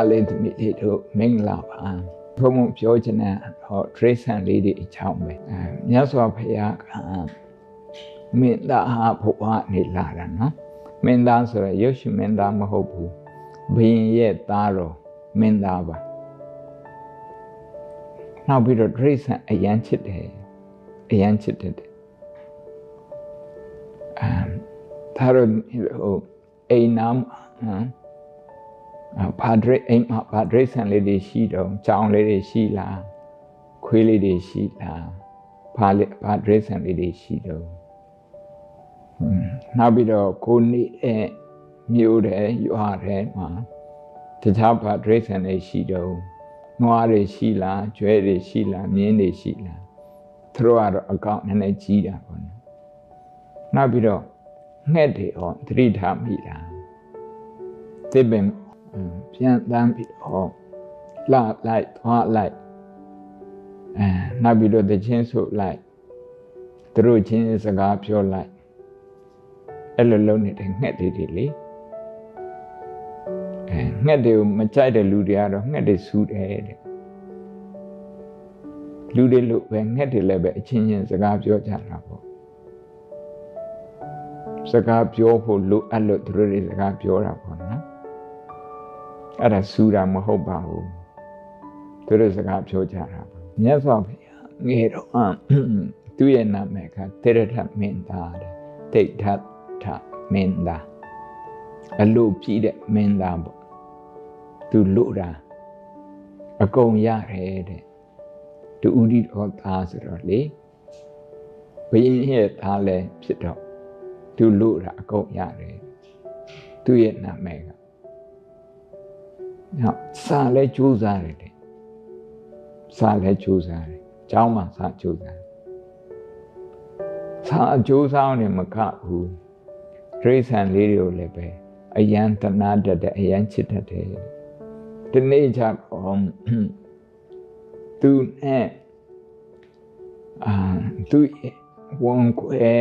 သားလေးသမီးလေးတို့မင်္ဂလာပါဘုံဘုံပြောချင်တဲ့ဟောဒရိဆန်လေးတွေအကြောင်းပဲအဲမြတ်စွာဘုရားကမင်းသားဟာဘုရားနေလာတာနော်မင်းသားဆိုရရုပ်ရှင်မင်းသားမဟုတ်ဘူးဘုရင်ရဲ့သားတော်မင်းသားပါနောက်ပြီးတော့ဒရိဆန်အယမ်းချစ်တယ်အယမ်းချစ်တယ်အမ်ဒါတော့ဟိုအိမ်နာဟမ် ဘာဒရိအိမ်မှာဘာဒရိဆန်လေးတွေရှိတော့ကြောင်လေးတွေရှိလားခွေးလေးတွေရှိလားဘာလေဘာဒရိဆန်လေးတွေရှိတော့နောက်ပြီးတော့ကိုနေတဲ့မြို့တဲ့ရွာတဲ့မှာတခြားဘာဒရိဆန်တွေရှိတော့နွားတွေရှိလားကျွဲတွေရှိလားမြင်းတွေရှိလားသူတို့ကတော့အကောင့်နည်းနည်းကြီးတာပေါ့နော်နောက်ပြီးတော့ငှက်တွေဟောသတိထားမိလားသစ်ပင် ပြန်တန်းပြီးတော့လှလိုက်သွားလိုက်အဲနောက်ပြီးတော့တချင်းဆုလိုက်သူတို့ချင်းစကားပြောလိုက်အဲ့လိုလုပ်နေတဲ့ငှက်တွေတွေလေအဲငှက်တွေကိုမကြိုက်တဲ့လူတွေကတော့ငှက်တွေဆူတယ်တဲ့လူတွေလို့ပဲငှက်တွေလည်းပဲအချင်းချင်းစကားပြောကြတာပေါ့စကားပြောဖို့လိုအပ်လို့သူတို့တွေစကားပြောတာပေါ့နော် အဲ့ဒါစူတာမဟုတ်ပါဘူးသူတို့စကားပြောကြတာပါမြတ်စွာဘုရားငယ်တော့သူ့ရဲ့နာမည်ကတေရထမင်းသားတဲ့တိဋ္ဌထမင်းသားအလို့ပြီးတဲ့မင်းသားပေါ့သူလို့တာအကုန်ရတယ်တဲ့သူဥဒိတော်သားဆိုတော့လေဘုရင်ရဲ့သားလည်းဖြစ်တော့သူလို့တာအကုန်ရတယ်သူရဲ့နာမည်က ဟောစာလဲကြိုးစားတယ်တဲ့စာလဲကြိုးစားတယ်ကျောင်းမှာစာကြိုးစားစာကြိုးစားနေမကဘူးဒရိဆန်လေးတွေကိုလည်းပဲအယံတနာတတ်တဲ့အယံချစ်တတ်တယ်ဒီနေ့ကျတော့သူနဲ့အာသူဝန်ခွဲ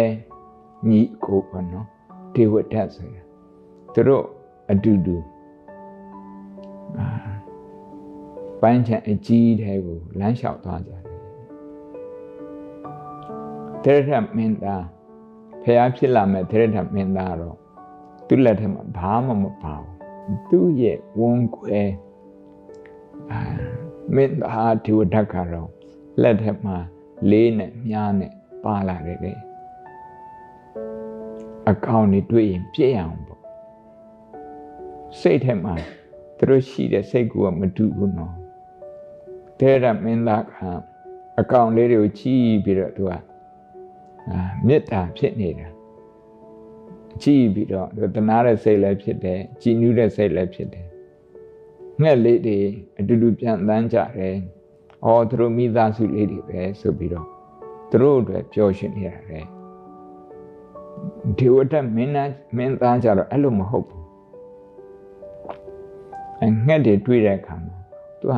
ညီကိုပေါ့နော်ဒေဝဒတ်ဆိုတာသူတို့အတူတူအာ ပန်းချံအကြီးတဲ့ကိုလမ်းလျှောက်သွားကြတယ်တရထမင်းသားဖះဖြစ်လာမဲ့တရထမင်းသားတော့သူ့လက်ထက်မှာဘာမှမပါဘူးသူ့ရဲ့ဝန်ခွဲအာမင်းသားဒေဝဒတ်ကတော့လက်ထက်မှာလေးနဲ့မြားနဲ့ပါလာတယ်လေအကောင်တွေတွေ့ရင်ပြည့်အောင်ပေါ့စိတ်ထဲမှာ သူတို့ရှိတဲ့စိတ်ကူကမတူဘူးနော်တဲ့ရမင်းသားကအကောင်လေးတွေကိုချီးပြီးတော့သူကအာမေတ္တာဖြစ်နေတာချီးပြီးတော့သူတနာတဲ့စိတ်လည်းဖြစ်တယ်ကြည်နူးတဲ့စိတ်လည်းဖြစ်တယ်ငှက်လေးတွေအတူတူပြန်တန်းကြတယ်။အော်သူတို့မိသားစုလေးတွေပဲဆိုပြီးတော့သူတို့အတွက်ပျော်ရွှင်နေရတယ်ဒေဝတမင်းသားမင်းသားကြတော့အဲ့လိုမဟုတ်ဘူးအ ငှက်တွေတွေ့တဲ့အခါမှာသူက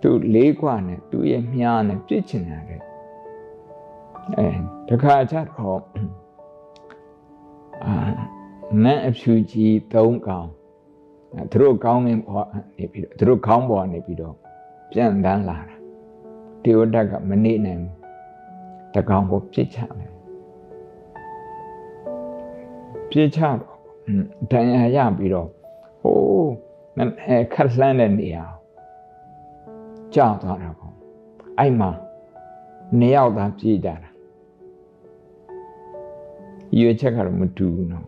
သူလေးခွနဲ့သူ့ရဲ့မြားနဲ့ပြစ်ချင်တယ်အဲတခါကျတော့အာနန်းအဖြူကြီးသုံးကောင်သူတို့ကောင်းမင်းပေါ်နေပြီးတော့သူတို့ခေါင်းပေါ်နေပြီးတော့ပြန့်တန်းလာတာတေဝတက်ကမနေနိုင်တကောင်ကိုပြစ်ချတယ်ပြစ်ချတော့တန်ရရပြီးတော့ဟိုး ခက်လှမ်းတဲ့နေရာကြာသွားတာပေါ့အဲ့မှာနေရောက်သားပြေးကြတာရွေချက်ကတော့မတူဘူးနော်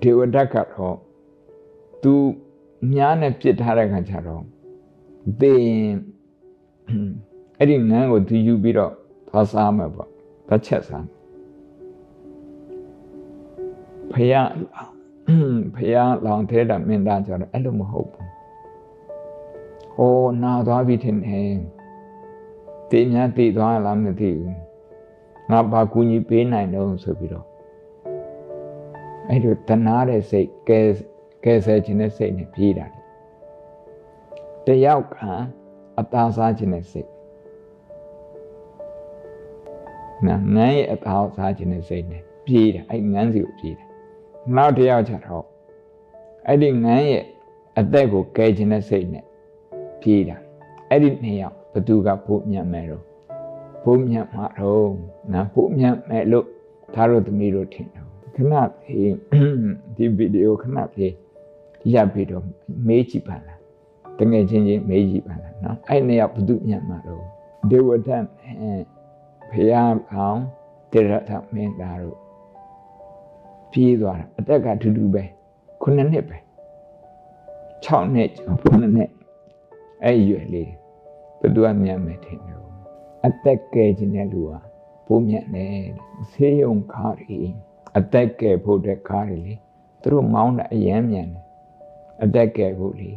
ဒေဝဒတ်ကတော့သူမြားနဲ့ပြစ်ထားတဲ့ခါကျတော့သေရင်အဲ့ဒီငန်းကိုသူယူပြီးတော့သွားစားမှာပေါ့သွားချက်စားဖယား ဖယားလောင်ထဲတာမင်းသားကြတော့အဲ့လိုမဟုတ်ဘူးဟိုနာသွားပြီထင်တယ်တေးများတည်သွားလားမသိဘူးငါဘာကူညီပေးနိုင်တော့ဆိုပြီးတော့အဲ့လိုတနာတဲ့စိတ်ကဲကဲဆယ်ခြင်းတဲ့စိတ်နဲ့ပြေးတာတယောက်ကအသားစားခြင်းတဲ့စိတ်နာငန်းရဲ့အသားစားခြင်းတဲ့စိတ်နဲ့ပြေးတယ်အဲ့ငန်းစီကိုပြေးတယ် နောက်တယောက်ကျတော့အဲ့ဒီငန်းရဲ့အသက်ကိုကယ်ခြင်းတဲ့စိတ်နဲ့ပြေးတာအဲ့ဒီနှစ်ယောက်ဘသူကဖို့မြတ်မယ်တော့ဖို့မြတ်မှာတော့နာဖို့မြတ်မယ်လို့သားတို့သမီးတို့ထင်တယ်ခဏလေးဒီဗီဒီယိုခဏလေးရပ်ပြီးတော့မေးကြည့်ပါလားတငယ်ချင်းချင်းမေးကြည့်ပါလားနော်အဲ့နှစ်ယောက်ဘသူမြတ်မှာတော့ဒေဝဒတ်ဖယားအောင်တေရထမင်းသားတို့ ပြေးသွားတာအသက်ကထူးထူးပဲခုနှစ်နှစ်ပဲ6နှစ်ခုနှစ်နှစ်အဲ့ရွယ်လေးဘယ်သူကမြတ်မယ်ထင်တယ်အသက်ကဲခြင်းတဲ့လူဟာဘိုးမြတ်တယ်ဆေးရုံကားရီအသက်ကဲဖို့တဲ့ကားရီလေသူတို့မောင်းတာအယမ်းမြန်တယ်အသက်ကဲဖို့လေ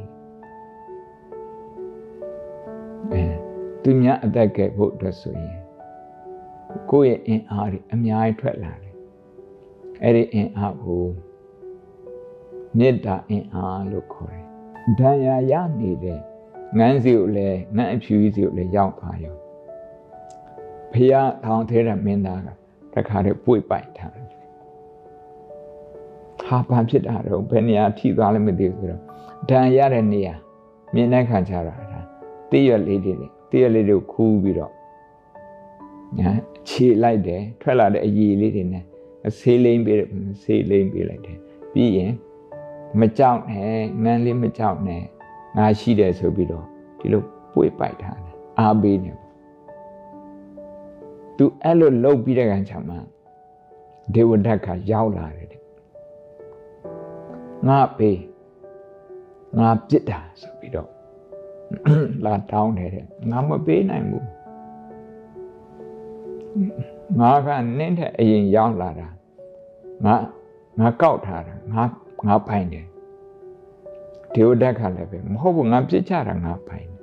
အဲသူများအသက်ကဲဖို့အတွက်ဆိုရင်ကိုယ့်ရဲ့အင်အားတွေအများကြီးထွက်လာတယ် အဲ့ဒီအင်အားကိုမေတ္တာအင်အားလို့ခေါ်တယ်ဒဏ်ရာရနေတဲ့ငန်းစီကိုလည်းငန်းအဖြူကြီးစီကိုလည်းရောက်သွားရောဖះထောင်သေးတဲ့မင်းသားကတခါတည်းပွေပိုက်ထားတယ်ဟာဘာဖြစ်တာတော့ဘယ်နေရာထိသွားလဲမသိဘူးဆိုတော့ဒဏ်ရတဲ့နေရာမြင်တဲ့ခံချတာဒါတည့်ရလေးတွေတည့်ရလေးတွေကိုခူးပြီးတော့ညာခြေလိုက်တယ်ထွက်လာတဲ့အရည်လေးတွေနဲ့ ဆေးလိမ့်ပေးဆေးလိမ့်ပေးလိုက်တယ်ပြီးရင်မကြောက်နဲ့ငန်းလေးမကြောက်နဲ့ငါရှိတယ်ဆိုပြီးတော့ဒီလိုပွေပိုက်ထားတယ်အားပေးနေသူအဲ့လိုလှုပ်ပြီးတဲ့ခံချမှာဒေဝဒတ်ကရောက်လာတယ်ငါပေးငါပြစ်တာဆိုပြီးတော့လာတောင်းတယ်တဲ့ငါမပေးနိုင်ဘူး ငါကနင်းတဲ့အရင်ရောက်လာတာငါငါကောက်ထားတာငါငါပိုင်တယ်ဒေဝဒတ်ကလည်းပဲမဟုတ်ဘူးငါပြစ်ချတာငါပိုင်တယ်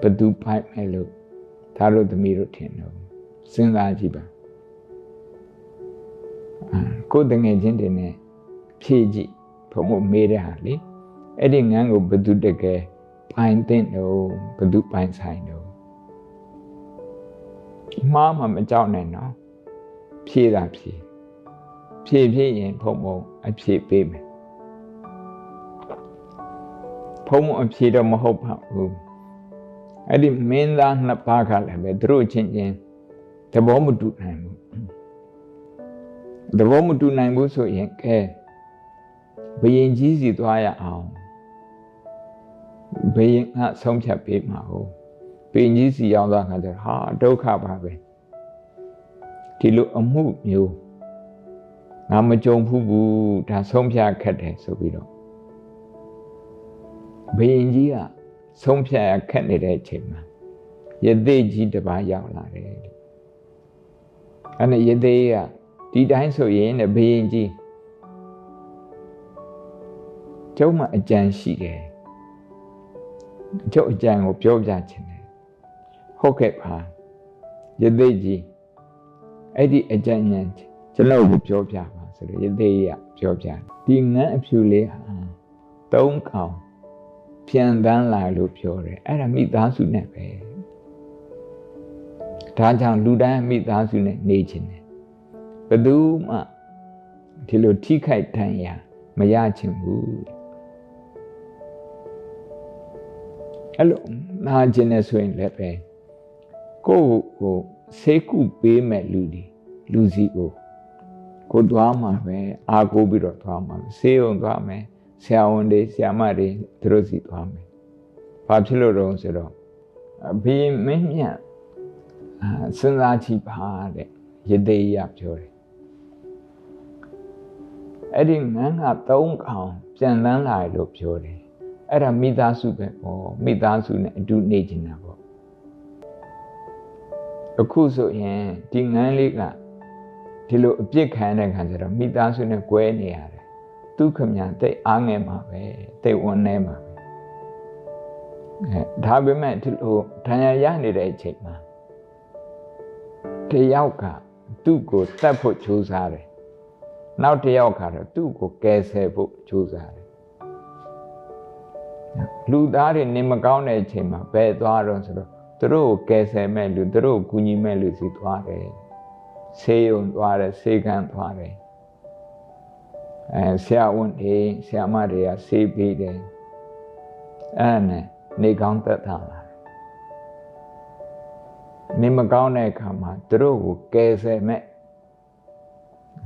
ဘသူပိုင်မယ်လို့ဒါတို့သမီးတို့ထင်တော့စဉ်းစားကြည့်ပါကိုယ်တငယ်ချင်းတွေနဲ့ဖြည့်ကြည့်ဘုံမို့မေးတဲ့ဟာလေအဲ့ဒီငန်းကိုဘသူတကယ်ပိုင်တဲ့တော့ဘသူပိုင်ဆိုင်တော့ မှားမှမကြောက်နဲ့နော်ဖြည့်တာဖြည့်ဖြည့်ဖြည့်ရင်ဘုံဘုံအဖြည့်ပေးမယ်ဘုံဘုံအဖြည့်တော့မဟုတ်ပါဘူးအဲ့ဒီမင်းသားနှစ်ပါးကလည်းပဲသူတို့ချင်းချင်းသဘောမတူနိုင်ဘူးသဘောမတူနိုင်ဘူးဆိုရင်ကဲဘယင်ကြီးစီသွားရအောင်ဘယင်ကဆုံးဖြတ်ပေးမှာဟုတ် ဘယင်ကြီးစီရောက်သွားခါကျဟာဒုက္ခပါပဲဒီလိုအမှုမျိုးငါမကြုံဘူးဘူးဒါဆုံးဖြတ်ခက်တယ်ဆိုပြီးတော့ဘယင်ကြီးကဆုံးဖြတ်ရခက်နေတဲ့အချိန်မှာယသိကြီးတစ်ပါးရောက်လာတယ်အဲ့ဒါယသိကဒီတိုင်းဆိုရင်တဲ့ဘယင်ကြီးကျုံးမှာအကြံရှိတယ်ကျုပ်အကြံကိုပြောပြခြင်းတယ် ဟုတ်ကဲ့ပါယသိကြီးအဲ့ဒီအကြံဉာဏ်ကျွန်တော်ကိုပြောပြပါဆိုတော့ယသိကြီးကပြောပြဒီငန်းအဖြူလေးဟာသုံးကောင်ပြန်တန်းလာလို့ပြောတယ်အဲ့ဒါမိသားစုနဲ့ပဲဒါကြောင့်လူတိုင်းမိသားစုနဲ့နေခြင်းတယ်ဘယ်သူမှဒီလိုထိခိုက်တန်ရာမရချင်ဘူးအဲ့လိုနာကျင်နေဆိုရင်လည်းပဲ ကိုယ့်ကိုဆေးကုပေးမဲ့လူဒီလူစီကိုကိုသွားမှာပဲအာကိုပြီးတော့သွားမှာဆေးရုံသွားမယ်ဆရာဝန်တွေဆရာမတွေသူတို့စီသွားမယ်ဘာဖြစ်လို့တော့ဆိုတော့ဘေးမင်းမြတ်စဉ်းစားကြည့်ပါတဲ့ယသိရပြောတယ်အဲ့ဒီငန်းက၃ကောင်ပြန်တန်းလာလို့ပြောတယ်အဲ့ဒါမိသားစုပဲပေါ့မိသားစုနဲ့အတူနေချင်တာပေါ့ အခုဆိုရင်ဒီငန်းလေးကဒီလိုအပြစ်ခံတဲ့ခါကျတော့မိသားစုနဲ့꿰နေရတယ်ဒုက္ခမြန်တိတ်အားငယ်မှာပဲတိတ်ဝန်းနေမှာပဲအဲဒါပေမဲ့ဒီလိုဒဏ်ရာရနေတဲ့အချိန်မှာတယောက်ကသူ့ကိုတတ်ဖို့ကြိုးစားတယ်နောက်တစ်ယောက်ကတော့သူ့ကိုကယ်ဆယ်ဖို့ကြိုးစားတယ်လူသားတွေနေမကောင်းတဲ့အချိန်မှာဘယ်သွားတော့ဆိုတော့ သူတို့ကိုကယ်ဆယ်မဲ့လူသူတို့ကိုကူညီမဲ့လူစီသွားတယ်ဆေးရုံသွားတယ်ဆေးကန်းသွားတယ်အဲဆရာဝန်တွေဆရာမတွေကဆေးပေးတယ်အဲ့နဲ့နေကောင်းသက်သာလာတယ်နေမကောင်းတဲ့အခါမှာသူတို့ကိုကယ်ဆယ်မဲ့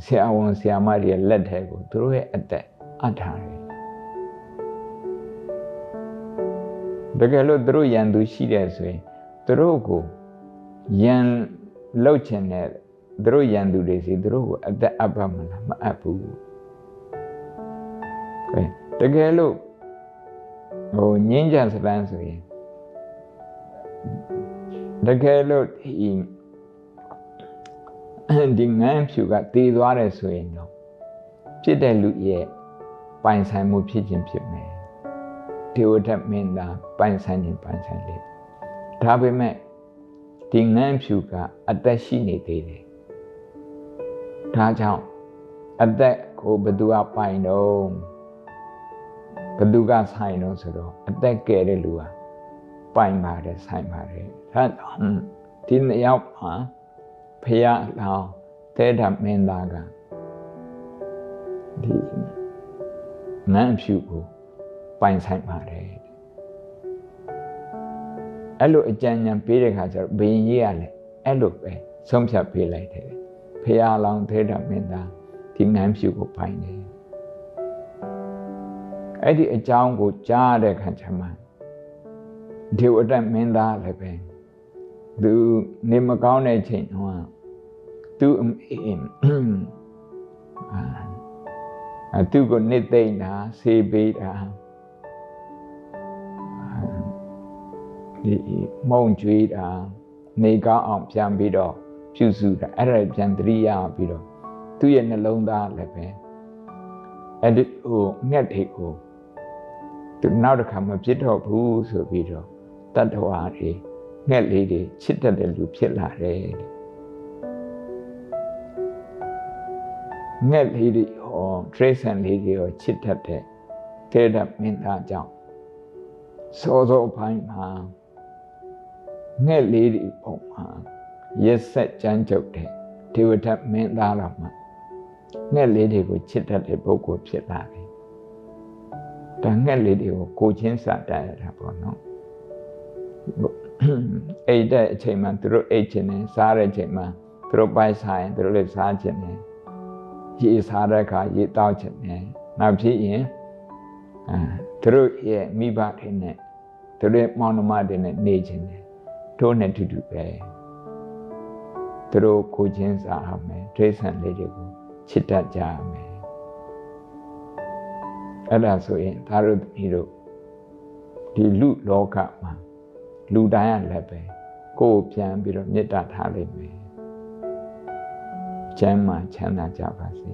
ဆရာဝန်ဆရာမတွေလက်ထဲကိုသူတို့ရဲ့အသက်အပ်ထားတယ်တကယ်လို့သူတို့ရန်သူရှိတယ်ဆိုရင် သူတို့ကိုရန်လောက်ချင်တဲ့သူတို့ရန်သူတွေစီသူတို့ကိုအသက်အပ်ပါမလားမအပ်ဘူးကဲတကယ်လို့ဟိုငင်းကြံစပန်းဆိုရင်တကယ်လို့ဒီဒီငန်းဖြူကတည်သွားတယ်ဆိုရင်တော့ဖြစ်တဲ့လူရဲ့ပိုင်ဆိုင်မှုဖြစ်ခြင်းဖြစ်မယ်ဒေဝဒတ်မင်းသားပိုင်ဆိုင်ခြင်းပိုင်ဆိုင်လေ ဒါပေမဲ့ဒီငန်းဖြူကအသက်ရှိနေသေးတယ်ဒါကြောင့်အသက်ကိုဘသူကပိုင်တော့ဘသူကဆိုင်တော့ဆိုတော့အသက်ကယ်တဲ့လူကပိုင်ပါတယ်ဆိုင်ပါတယ်ဒါဒီနှစ်ယောက်မှာဖះလောင်းတဲဓမင်းသားကဒီနန်းဖြူကိုပိုင်ဆိုင်ပါတယ် အဲ့လိုအကြံဉာဏ်ပေးတဲ့ခါကျတော့ဘယင်ကြီးကလည်းအဲ့လိုပဲဆုံးဖြတ်ပေးလိုက်တယ်ဖះလောင်းတဲဓမင်းသားဒီနန်းဖြူကိုပိုင်တယ်အဲ့ဒီအကြောင်းကိုကြားတဲ့ခါကျမှဒေဝတမင်းသားလည်းပဲသူနေမကောင်းတဲ့ချိန်တော့သူအမေအာသူကိုနှစ်သိမ့်တာဆေးပေးတာ ဒီမုံကြွေးတာနေကောင်းအောင်ပြန်ပြီးတော့ပြုစုတာအဲ့ဒါပြန်တရိယာပြီးတော့သူ့ရဲ့နှလုံးသားလည်းပဲအဲ့ဒီဟိုငှက်တွေကိုသူနောက်တစ်ခါမဖြစ်တော့ဘူးဆိုပြီးတော့တတ္တဝါတွေငှက်လေးတွေချစ်တတ်တဲ့လူဖြစ်လာတယ်ငှက်လေးတွေဟော trace and လေးတွေရောချစ်တတ်တဲ့တေဒမင်းသားကြောင့်စောစောပိုင်းမှာ ငှက်လေးတွေပုံမှာရက်ဆက်ကြမ်းကြုတ်တဲ့ဒေဝဒတ်မင်းသားတော်မှာငှက်လေးတွေကိုချစ်တတ်တဲ့ပုဂ္ဂိုလ်ဖြစ်လာတယ်တန်ငှက်လေးတွေကိုကိုချင်းစာတတ်ရတာပေါ့နော်အိတ်တဲ့အချိန်မှာသူတို့အိတ်ချင်တယ်စားတဲ့အချိန်မှာသူတို့ပိုက်စားရင်သူတို့လည်းစားချင်တယ်ရေစားတဲ့အခါရေတောက်ချင်တယ်နောက်ဖြစ်ရင်အဲသူတို့ရဲ့မိဘတွေနဲ့သူတို့မောင်နှမတွေနဲ့နေချင်တယ် တို့နဲ့တူတူပဲသူတို့ကိုချင်းစားရမယ်ဒိဋ္ဌံလေးတွေကိုချစ်တတ်ကြရမယ်အဲ့ဒါဆိုရင်ဒါတို့ဒီတို့ဒီလူလောကမှာလူတိုင်းကလည်းပဲကိုယ်ပြန်ပြီးတော့မေတ္တာထားလိမ့်မယ်ကျမ်းမာချမ်းသာကြပါစေ